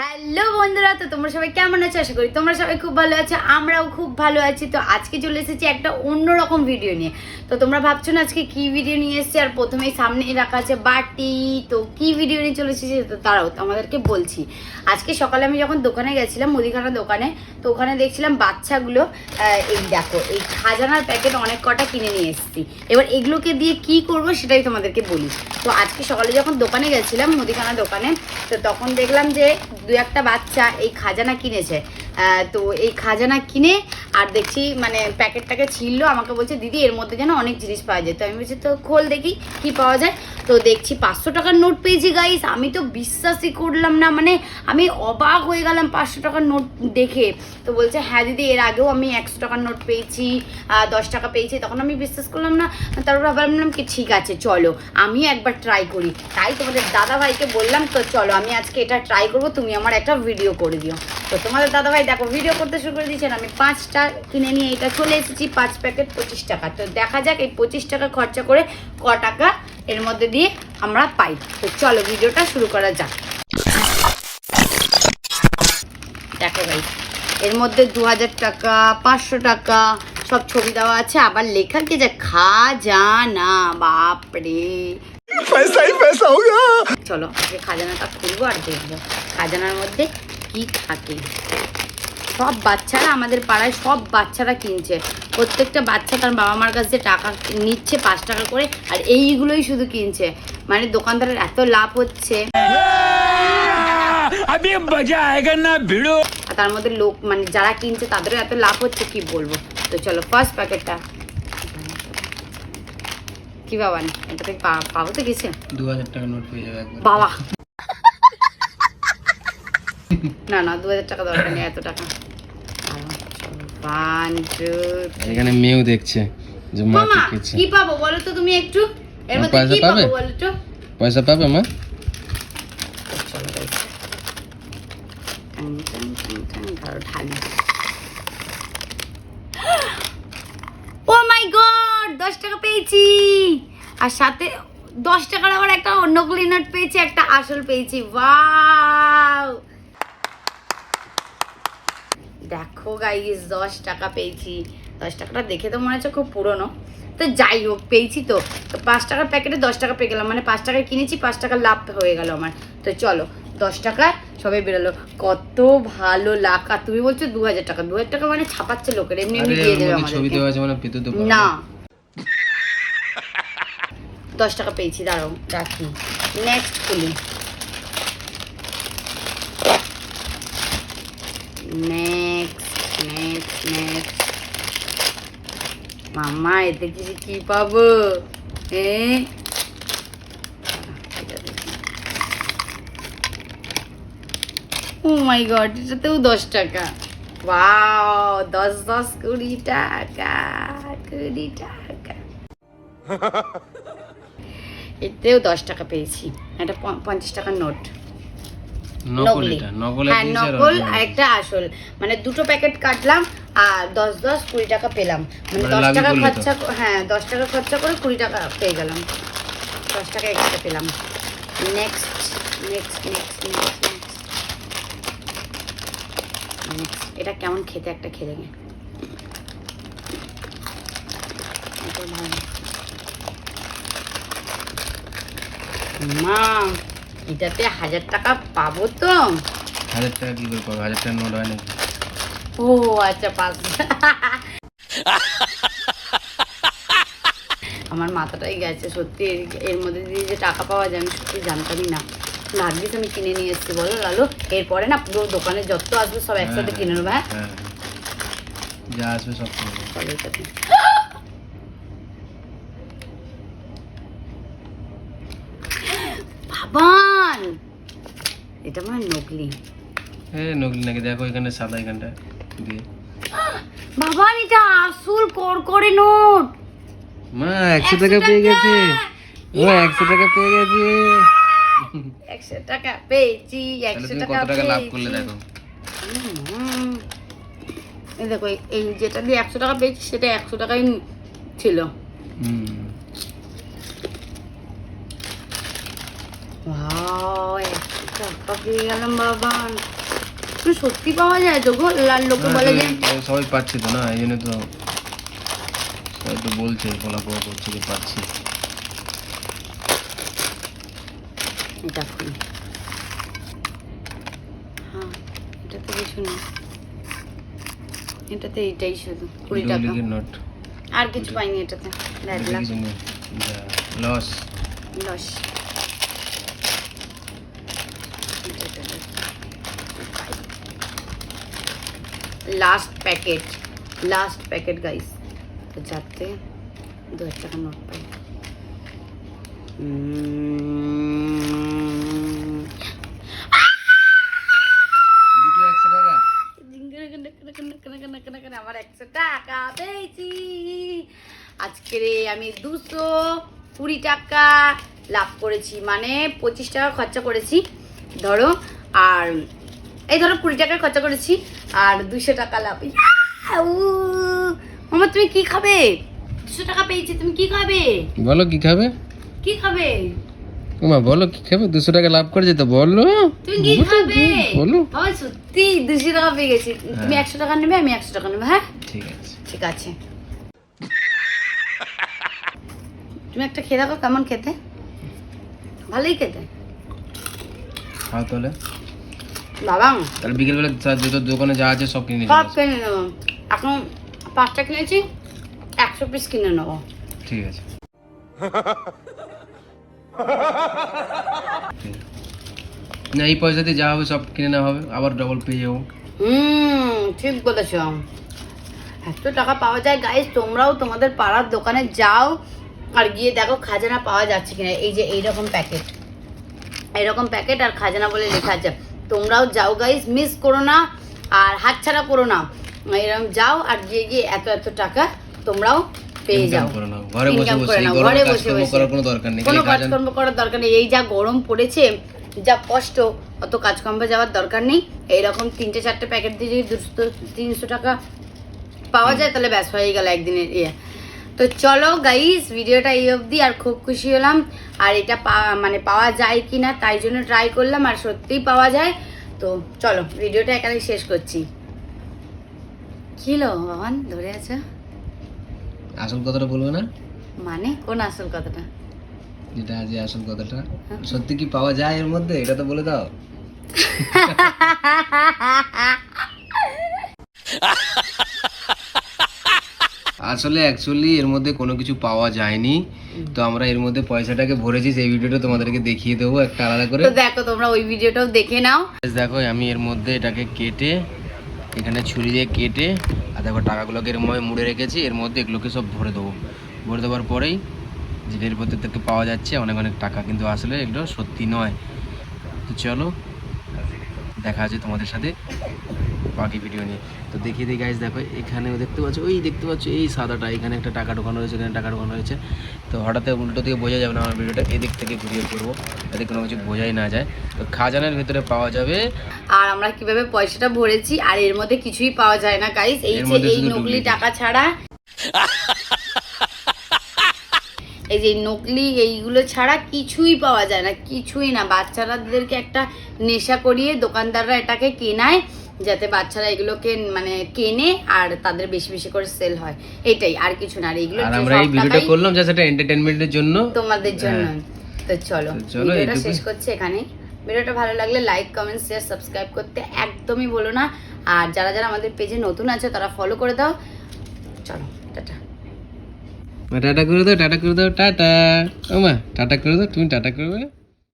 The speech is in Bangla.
হ্যালো বন্ধুরা, তো তোমরা সবাই কেমন আছো? আশা করি তোমরা সবাই খুব ভালো আছো, আমরাও খুব ভালো আছি। তো আজকে চলে এসেছি একটা অন্যরকম ভিডিও নিয়ে। তো তোমরা ভাবছ না আজকে কি ভিডিও নিয়ে এসেছি? আর প্রথমেই সামনে রাখা আছে বাটি। তো কি ভিডিও নিয়ে চলে এসেছি তো তারাও তোমাদেরকে বলছি। আজকে সকালে আমি যখন দোকানে গেছিলাম, মুদিখানা দোকানে, তো ওখানে দেখছিলাম বাচ্চাগুলো এই দেখো, এই খাজানার প্যাকেট অনেক কটা কিনে নিয়ে এসেছি। এবার এগুলোকে দিয়ে কি করব সেটাই তোমাদেরকে বলি। তো আজকে সকালে যখন দোকানে গেছিলাম, মুদিখানা দোকানে, তো তখন দেখলাম যে দু একটা বাচ্চা এই খাজানা কিনেছে। তো এই খাজানা কিনে আর দেখছি মানে প্যাকেটটাকে ছিললো আমাকে বলছে, দিদি, এর মধ্যে যেন অনেক জিনিস পাওয়া যায়। তো আমি বলছি, তো খোল দেখি কি পাওয়া যায়। তো দেখছি পাঁচশো টাকার নোট পেয়েছি গাইস আমি তো বিশ্বাসই করলাম না মানে আমি অবাক হয়ে গেলাম পাঁচশো টাকার নোট দেখে। তো বলছে হ্যাঁ দিদি, এর আগেও আমি একশো টাকার নোট পেয়েছি দশ টাকা পেয়েছি। তখন আমি বিশ্বাস করলাম না। তারপর ভাবলাম কি, ঠিক আছে, চলো, আমি একবার ট্রাই করি। তাই তোমাদের দাদা ভাইকে বললাম, তো চলো, আমি আজকে এটা ট্রাই করব, তুমি আমার একটা ভিডিও করে দিও। তো তোমাদের দাদা ভাই দেখো ভিডিও করতে শুরু করে দিয়েছেন আমি পাঁচটা কিনে নিয়ে এটা চলে এসেছি পাঁচ প্যাকেট পঁচিশ টাকা। তো দেখা যাক এই পঁচিশ টাকা খরচা করে ক টাকা এর মধ্যে দিয়ে আমরা পাই। তো চলো ভিডিওটা শুরু করা যাক। দেখো ভাই এর মধ্যে দু হাজার টাকা পাঁচশো টাকা সব ছবি দেওয়া আছে। আবার লেখা কি যে খা যা না বাপরে। চলো খাজানাটা খুলবো আর দেখব। খাজানার মধ্যে কি থাকে সব বাচ্চারা আমাদের পাড়ায় সব বাচ্চারা কিনছে। প্রত্যেকটা বাচ্চা তার বাবা মার কাছে টাকা নিচ্ছে পাঁচ টাকা করে আর এইগুলোই শুধু কিনছে। মানে দোকানদারের এত লাভ হচ্ছে। তার মধ্যে লোক মানে যারা কিনছে তাদেরও এত লাভ হচ্ছে কি বলব? তো চলো ফার্স্ট প্যাকেটটা কি বাবা এটা পাবো তো কিছু দু হাজার টাকা নোট পেয়ে যাবে বাবা না না দু হাজার টাকা দরকার নেই এত টাকা। এখানে মেয়েও দেখছে যে মা কি পাবো বলো তো তুমি একটু? এর মধ্যে কি পাবো বলো তো? পয়সা পাবে মা? ও মাই গড দশ টাকা পেয়েছি। আর সাথে দশ টাকার আবার একটা নকলি নোট পেয়েছি একটা আসল পেয়েছি। ওয়াও দেখো গাইস দশ টাকা পেয়েছি। দশ টাকাটা দেখে তো মনে হচ্ছে খুব পুরনো। তো যাই হোক পেয়েছি তো। পাঁচ টাকার প্যাকেটে দশ টাকা পেয়ে গেলাম। মানে পাঁচ টাকায় কিনেছি পাঁচ টাকা লাভ হয়ে গেল আমার। তো চলো দশ টাকা সবাই বেরোলো। কত ভালো লাখ। আর তুমি বলছো দু হাজার টাকা। দু হাজার টাকা মানে ছাপাচ্ছে লোকের। এমনি এমনি দিয়ে দেবে আছে মানে না। দশ টাকা পেয়েছি দাঁড়াও রাখি। নেক্সট খুলি। নেক্সট নেক্সট নেক্সট মামা এতে কিছু কি পাবো? এ? ও মাই গড এটাতেও দশ টাকা। ওয়াও দশ দশ কুড়ি টাকা কুড়ি টাকা। এতেও দশ টাকা পেয়েছি প- পঞ্চাশ টাকার নোট। নকল হ্যাঁ নকল আর একটা আসল। মানে দুটো প্যাকেট কাটলাম আর দশ দশ কুড়ি টাকা পেলাম। মানে মানে দশ টাকা খরচা হ্যাঁ দশ টাকা খরচা করে কুড়ি টাকা পেয়ে গেলাম। দশ টাকা এক্সট্রা পেলাম। Next next next next next এটা কেমন খেতে একটা দেখে। মা এটাতে হাজার টাকা পাবো তো। হাজার টাকা কি করে পাবে? হাজার টাকা নোট হয় নাকি? ও আচ্ছা পাঁচ আমার মাথাটাই গেছে সত্যি। এর- মধ্যে দিয়ে যে টাকা পাওয়া যায় আমি সত্যি জানতামই না। ভাগ্যিস আমি কিনে নিয়ে এসেছি বলো লালু। এরপরে না পুরো দোকানে যত আসবে সব একসাথে কিনে নেব হ্যাঁ? হ্যাঁ যা আসবে সব করব বাবান এটা আমার নকলি। হ্যাঁ নকলি নাকি? দেখো এখানে সাদা এখানটা দিয়ে। বাবান এটা আসল করকরে নোট। মা একশো টাকা পেয়ে গেছে। ও একশো টাকা পেয়ে গেছে। একশো টাকা পেয়েছি একশো টাকা কত টাকা লাভ করলে দেখো। এই দেখো এই- এই যেটা দিয়ে একশো টাকা পেয়েছি সেটা একশো টাকাই ছিল। হুম Wow, টাকা পেয়ে গেলাম বাবা। সত্যি পাওয়া যায় তো গো? লাল লোকে বলে যে হ্যাঁ, সবাই পাচ্ছে তো না এই জন্য তো সবাই তো বলছে বলা বলা করছে যে পাচ্ছি। এটা খুলি হ্যাঁ এটাতে কিছু এটাতে এইটাই শুধু কুড়ি টাকা। আর কিছু পাইনি এটাতে loss loss last packet last packet guys তো যাতে দু হাজার টাকা নোট পাই আমার একশো টাকা পেয়েছি আজকের আমি দুশো কুড়ি টাকা লাভ করেছি মানে পঁচিশ টাকা খরচা করেছি ধরো আর এই ধরো কুড়ি টাকা খরচা করেছি আর দুশো টাকা লাভ! মামা তুমি কি খাবে? দুশো টাকা পেয়েছি তুমি কি খাবে? বলো কি খাবে? কি খাবে? ওমা বলো কি খাবে? দুশো টাকা লাভ করেছে তো বলো। তুমি কি খাবে? বলো। আমার সত্যি দুশো টাকা পেয়ে গেছি। তুমি হ্যাঁ। একশো টাকা নেবে আমি একশো টাকা নেব হ্যাঁ? ঠিক আছে। ঠিক আছে। তুমি একটা খেয়ে দেখো কেমন খেতে। ভালোই খেতে। খাও তাহলে। বাবা। তাহলে বিকেলবেলা যত দোকানে যা আছে সব কিনে সব কিনে নেব এখন পাঁচটা কিনেছি একশো পিস কিনে নেব। ঠিক আছে। না এই পয়সাতে যা হবে সব কিনে নেওয়া হবে আবার ডবল পেয়ে যাব। হুম ঠিক বলেছ। এত টাকা পাওয়া যায় গাইস তোমরাও তোমাদের পাড়ার দোকানে যাও আর গিয়ে দেখো খাজানা পাওয়া যাচ্ছে কিনা। এই যে এইরকম প্যাকেট এইরকম প্যাকেট আর খাজানা বলে লেখা আছে। তোমরাও যাও গাইস মিস করো না আর হাতছাড়া করো না। এরকম যাও আর গিয়ে গিয়ে এত এত টাকা তোমরাও পেয়ে যাও। ঘরে বসে বসে কোনো কাজকর্ম করার দরকার নেই। এই যা গরম পড়েছে যা কষ্ট অত কাজকর্ম যাওয়ার দরকার নেই। এইরকম তিনটে চারটে প্যাকেট দিয়ে যদি দুশো তিনশো টাকা পাওয়া যায় তাহলে ব্যাস হয়ে গেল একদিনের ইয়ে। তো চলো গাইস ভিডিওটা এই অবধি আর খুব খুশি হলাম। আর এটা মানে পাওয়া যায় কি না তাই জন্য ট্রাই করলাম আর সত্যিই পাওয়া যায়। তো চলো ভিডিওটা এখানে শেষ করছি। কি বাবান ধরে আছো? আসল কথাটা বলব না? মানে? কোন আসল কথাটা? যেটা আজ আসল কথাটা। সত্যি কি পাওয়া যায় এর মধ্যে? এটা তো বলে দাও। আসলে অ্যাকচুয়ালি এর মধ্যে কোনো কিছু পাওয়া যায়নি। তো আমরা এর মধ্যে পয়সাটাকে ভরেছি সেই ভিডিওটা তোমাদেরকে দেখিয়ে দেবো একটা আলাদা করে। দেখো তোমরা ওই ভিডিওটাও দেখে নাও। দেখো আমি এর মধ্যে এটাকে কেটে এখানে ছুরি দিয়ে কেটে আর দেখো টাকাগুলোকে এর মধ্যে মুড়ে রেখেছি। এর মধ্যে এগুলোকে সব ভরে দেবো। ভরে দেওয়ার পরেই যেটা এর মধ্যে থেকে পাওয়া যাচ্ছে অনেক অনেক টাকা কিন্তু আসলে এগুলো সত্যি নয়। তো চলো দেখা আছে তোমাদের সাথে বাকি ভিডিও নিয়ে। তো দেখিয়ে দিই গাইজ দেখো এখানে দেখতে পাচ্ছ ওই দেখতে পাচ্ছ এই সাদাটা এখানে একটা টাকা ঢোকানো রয়েছে এখানে টাকা ঢোকানো রয়েছে তো হঠাৎ উল্টো থেকে বোঝা যাবে না আমার ভিডিওটা এদিক থেকে ঘুরিয়ে করব যাতে কোনো কিছু বোঝাই না যায়। তো খাজানের ভিতরে পাওয়া যাবে। আর আমরা কীভাবে পয়সাটা ভরেছি আর এর মধ্যে কিছুই পাওয়া যায় না গাইস এই যে এই নকলি টাকা ছাড়া। এই যে নকলি এইগুলো ছাড়া কিছুই পাওয়া যায় না কিছুই না। বাচ্চারাদেরকে একটা নেশা করিয়ে দোকানদাররা এটাকে কেনায়। যাতে বাচ্চারা এগুলোকে মানে কেনে আর তাদের বেশি বেশি করে সেল হয়। এটাই আর কিছু না। আর এগুলো আমরা এই ভিডিওটা করলাম জাস্ট একটা এন্টারটেনমেন্টের জন্য। তোমাদের জন্য। হ্যাঁ। তো চলো চলো, ভিডিওটা এইটুকুই। শেষ করছি এখানে ভিডিওটা ভালো লাগলে লাইক কমেন্ট শেয়ার সাবস্ক্রাইব করতে একদমই বলো না। আর যারা যারা আমাদের পেজে নতুন আছে তারা ফলো করে দাও। চলো টাটা। টাটা করে দাও টাটা করে দাও টাটা। ও মা টাটা করে দাও তুমি টাটা করবে?